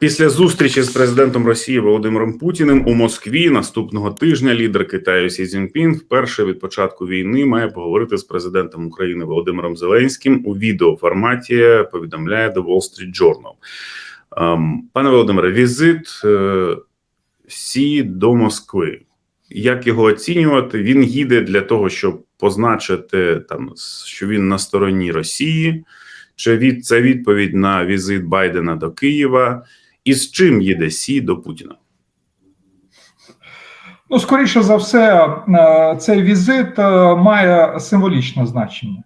Після зустрічі з президентом Росії Володимиром Путіним у Москві наступного тижня лідер Китаю Сі Цзіньпін вперше від початку війни має поговорити з президентом України Володимиром Зеленським у відеоформаті. Повідомляє The Wall Street Journal. Ем, Пане Володимире, візит е, Сі до Москви. Як його оцінювати? Він їде для того, щоб позначити там, що він на стороні Росії. Чи від це відповідь на візит Байдена до Києва? І з чим їде Сі до Путіна? Ну, скоріше за все, е, цей візит е, має символічне значення.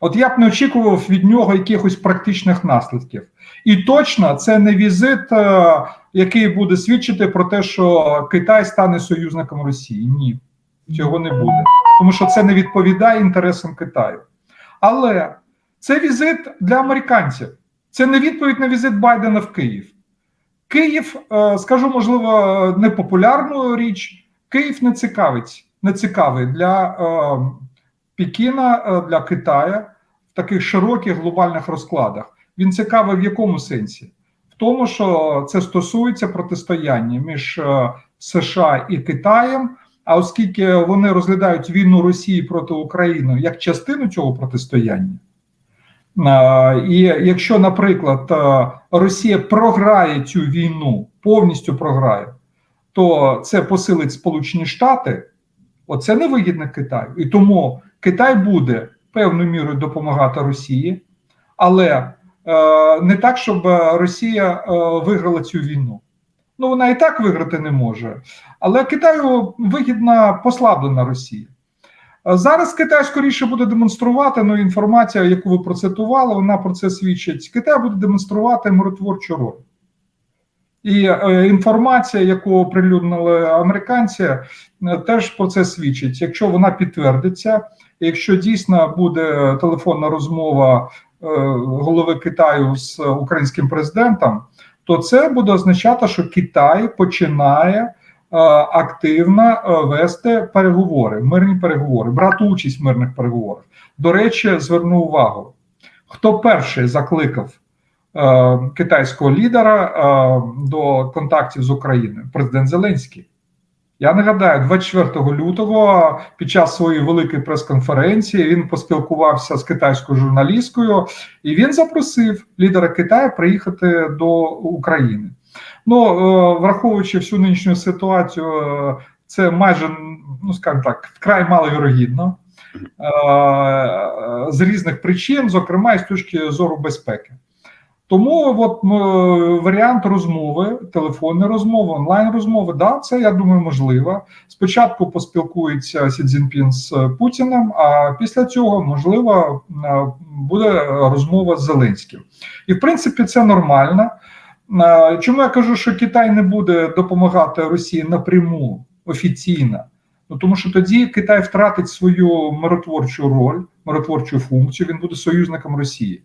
От я б не очікував від нього якихось практичних наслідків. І точно це не візит, е, який буде свідчити про те, що Китай стане союзником Росії. Ні, цього не буде. Тому що це не відповідає інтересам Китаю. Але це візит для американців. Це не відповідь на візит Байдена в Київ. Київ, е, скажу, можливо, непопулярну річ. Київ не цікавить, не цікавий для е, Пекіна, е, для Китаю в таких широких глобальних розкладах. Він цікавий в якому сенсі? В тому, що це стосується протистояння між США і Китаєм. А оскільки вони розглядають війну Росії проти України як частину цього протистояння, і якщо, наприклад, е, Росія програє цю війну, повністю програє, то це посилить Сполучені Штати, оце невигідно Китаю. І тому Китай буде певною мірою допомагати Росії, але е, не так, щоб Росія е, виграла цю війну. Ну, вона і так виграти не може. Але Китаю вигідна послаблена Росія. Зараз Китай скоріше буде демонструвати ну, інформація, яку ви процитували, вона про це свідчить. Китай буде демонструвати миротворчу роль. І е, інформація, яку оприлюднили американці, е, теж про це свідчить. Якщо вона підтвердиться, якщо дійсно буде телефонна розмова е, голови Китаю з українським президентом, то це буде означати, що Китай починає активно е, вести переговори, мирні переговори, брати участь в мирних переговорах. До речі, зверну увагу, хто перший закликав е, китайського лідера е, до контактів з Україною, президент Зеленський. Я нагадаю, 24 лютого під час своєї великої прес-конференції він поспілкувався з китайською журналісткою, і він запросив лідера Китаю приїхати до України. Ну, е, враховуючи всю нинішню ситуацію, е, це майже, ну скажімо так, вкрай маловірогідно е, з різних причин, зокрема і з точки зору безпеки. Тому от варіант розмови, телефонної розмови, онлайн розмови, да, це я думаю можливо. Спочатку поспілкується Сі Цзіньпін з Путіним, а після цього можливо буде розмова з Зеленським. І в принципі це нормально. Е, Чому я кажу, що Китай не буде допомагати Росії напряму офіційно? Ну тому що тоді Китай втратить свою миротворчу роль, миротворчу функцію. Він буде союзником Росії.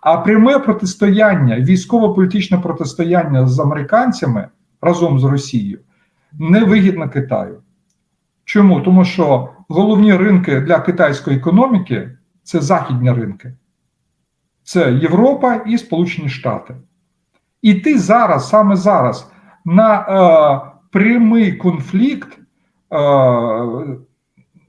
А пряме протистояння, військово-політичне протистояння з американцями разом з Росією невигідно Китаю. Чому? Тому що головні ринки для китайської економіки це західні ринки, це Європа і Сполучені Штати. І ти зараз, саме зараз, на е, прямий конфлікт. Е,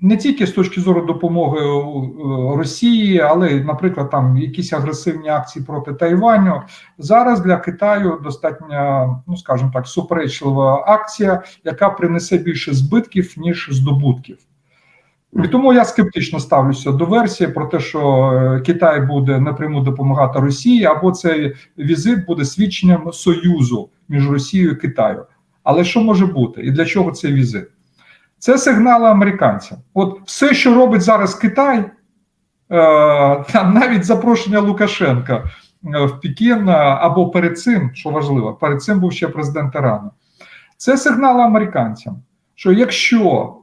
не тільки з точки зору допомоги е, Росії, але, наприклад, там якісь агресивні акції проти Тайваню. Зараз для Китаю достатньо, ну скажімо так, суперечлива акція, яка принесе більше збитків ніж здобутків. І тому я скептично ставлюся до версії про те, що е, Китай буде напряму допомагати Росії, або цей візит буде свідченням союзу між Росією і Китаю. Але що може бути і для чого цей візит? Це сигнали американцям. От все, що робить зараз Китай, е, навіть запрошення Лукашенка е, в Пекін або перед цим, що важливо, перед цим був ще президент Ірану. Це сигнали американцям, що якщо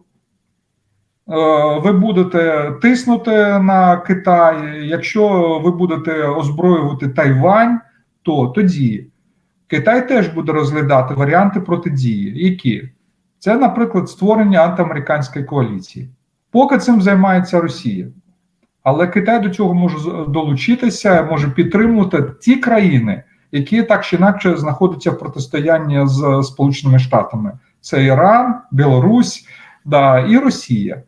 ви будете тиснути на Китай, якщо ви будете озброювати Тайвань, то тоді Китай теж буде розглядати варіанти протидії, які це, наприклад, створення антиамериканської коаліції. Поки цим займається Росія. Але Китай до цього може долучитися, може підтримувати ті країни, які так чи інакше знаходяться в протистоянні з Сполученими Штатами: це Іран, Білорусь да, і Росія.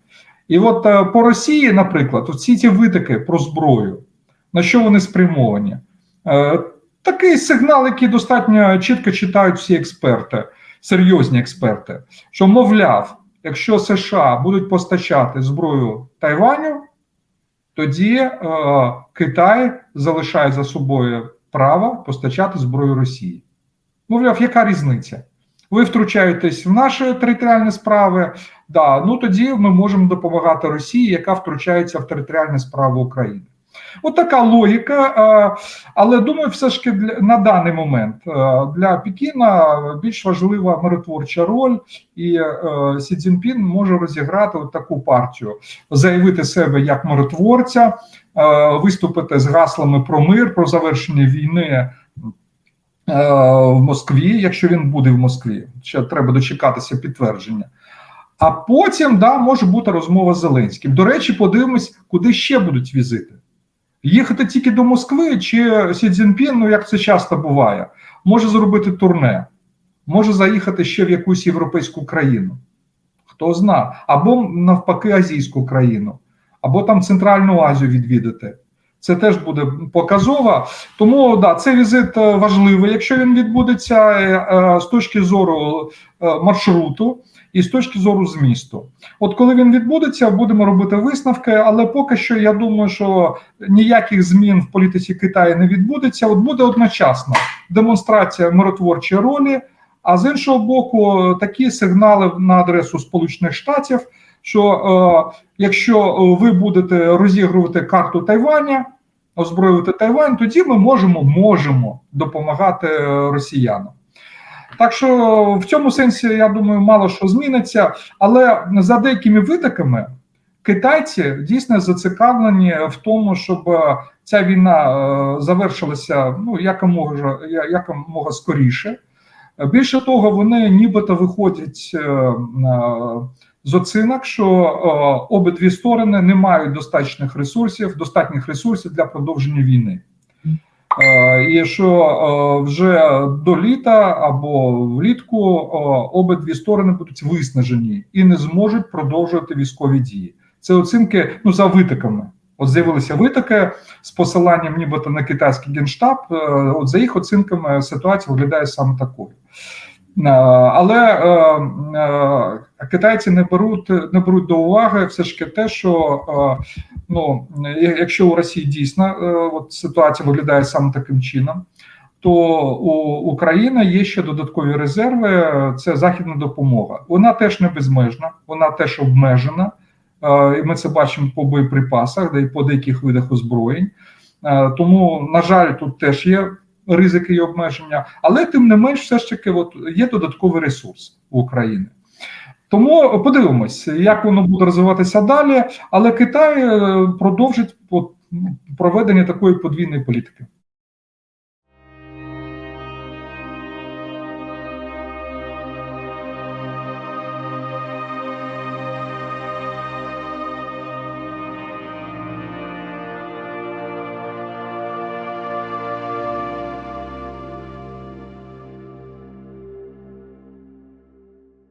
І от е, по Росії, наприклад, всі ці витики про зброю, на що вони спрямовані? Е, Такий сигнал, який достатньо чітко читають всі експерти, серйозні експерти, що, мовляв, якщо США будуть постачати зброю Тайваню, тоді е, Китай залишає за собою право постачати зброю Росії. Мовляв, яка різниця? Ви втручаєтесь в наші територіальні справи, да, ну тоді ми можемо допомагати Росії, яка втручається в територіальні справи України. От така логіка, е, але думаю, все ж таки для, на даний момент е, для Пекіна більш важлива миротворча роль, і е, Сі Цзіньпін може розіграти от таку партію, заявити себе як миротворця, виступити з гаслами про мир, про завершення війни. В Москві, якщо він буде в Москві, ще треба дочекатися підтвердження. А потім да, може бути розмова з Зеленським. До речі, подивимось, куди ще будуть візити. Їхати тільки до Москви, чи Сі Цзіньпін, ну як це часто буває, може зробити турне, може заїхати ще в якусь європейську країну. Хто зна, або навпаки, азійську країну, або там Центральну Азію відвідати. Це теж буде показово. Тому да, цей візит важливий, якщо він відбудеться з точки зору маршруту і з точки зору змісту. От коли він відбудеться, будемо робити висновки. Але поки що я думаю, що ніяких змін в політиці Китаю не відбудеться. От буде одночасно демонстрація миротворчої ролі. А з іншого боку, такі сигнали на адресу Сполучених Штатів, що е, якщо ви будете розігрувати карту Тайваня, озброювати Тайвань, тоді ми можемо можемо допомагати росіянам. Так що в цьому сенсі, я думаю, мало що зміниться, але за деякими витоками китайці дійсно зацікавлені в тому, щоб ця війна завершилася ну якомога якомога скоріше. Більше того, вони нібито виходять з оцінок, що обидві сторони не мають достатніх ресурсів, достатніх ресурсів для продовження війни. І що вже до літа або влітку обидві сторони будуть виснажені і не зможуть продовжувати військові дії. Це оцінки ну за витоками. От з'явилися витоки з посиланням, нібито на китайський генштаб. От за їх оцінками ситуація виглядає саме такою. Але китайці не беруть не беруть до уваги все ж те, що ну якщо у Росії дійсно от ситуація виглядає саме таким чином, то у України є ще додаткові резерви. Це західна допомога. Вона теж не безмежна, вона теж обмежена. І ми це бачимо по боєприпасах, де по деяких видах озброєнь. Тому, на жаль, тут теж є ризики і обмеження, але тим не менш, все ж таки, от є додатковий ресурс у України. Тому подивимось, як воно буде розвиватися далі. Але Китай продовжить проведення такої подвійної політики.